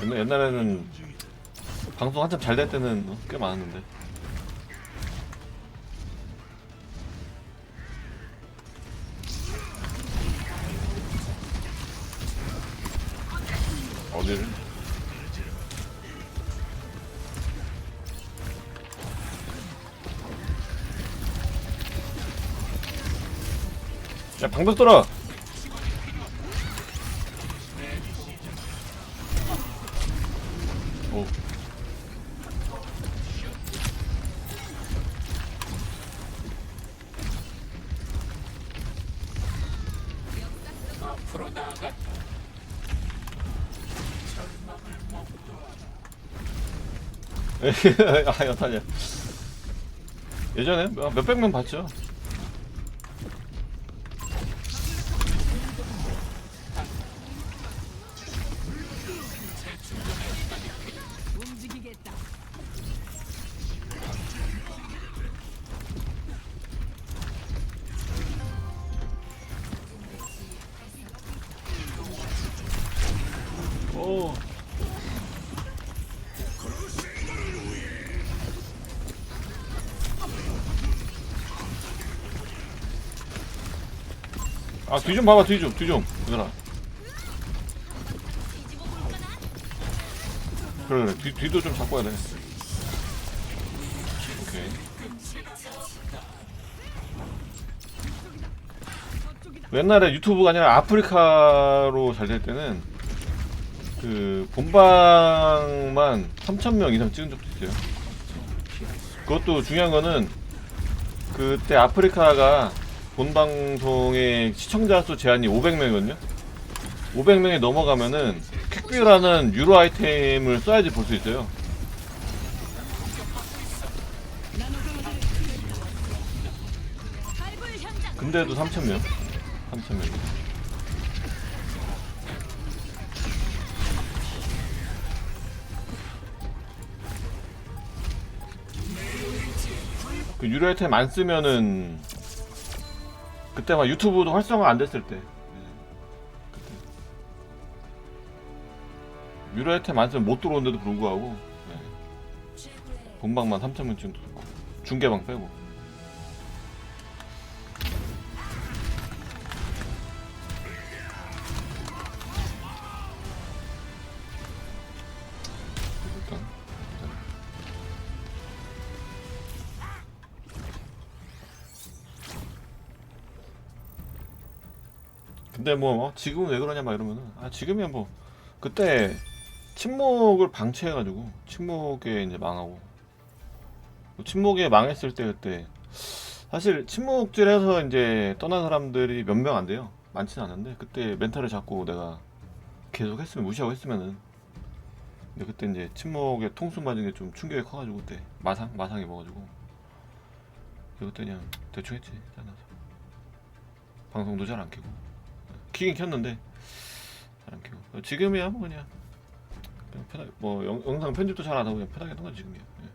옛날, 옛날에는 방송 한참 잘 될 때는 꽤 많았는데 어디를? 야 방벽 돌아! 오. 아 여타냐 예전에 몇- 몇백 명 봤죠 오. 아, 뒤 좀 봐봐, 뒤 좀, 뒤 좀. 얘들아. 그래, 그래. 뒤, 뒤도 좀 잡고 해야 돼. 오케이. 옛날에 유튜브가 아니라 아프리카로 잘 될 때는 그 본방만 3,000명 이상 찍은 적도 있어요. 그것도 중요한 거는 그때 아프리카가 본 방송의 시청자 수 제한이 500명이거든요. 500명이 넘어가면은 퀵뷰라는 유로 아이템을 써야지 볼 수 있어요. 근데도 3,000명. 3,000명. 그 유료 아이템 안 쓰면은 그때 막 유튜브도 활성화 안 됐을 때. 예. 유료 아이템 안 쓰면 못 들어오는데도 불구하고 예. 본방만 3,000명 정도 듣고 중계방 빼고. 근데 뭐 어, 지금은 왜 그러냐 막 이러면은 아 지금이야 뭐. 그때 침묵을 방치해가지고 침묵에 이제 망하고. 뭐 침묵에 망했을 때 그때. 사실 침묵질해서 이제 떠난 사람들이 몇 명 안 돼요. 많지는 않은데 그때 멘탈을 잡고 내가 계속 했으면 무시하고 했으면은. 근데 그때 이제 침묵에 통수 맞은 게 좀 충격이 커가지고 그때 마상 마상이 먹어가지고. 그때 그냥 대충 했지 짜증나서. 방송도 잘 안 켜고 키긴 켰는데. 잘안 켜고. 지금이야 뭐 그냥. 그냥 편하게 뭐 영, 영상 편집도 잘 안 하고 그냥 편하게 하는 건 지금이야. 예.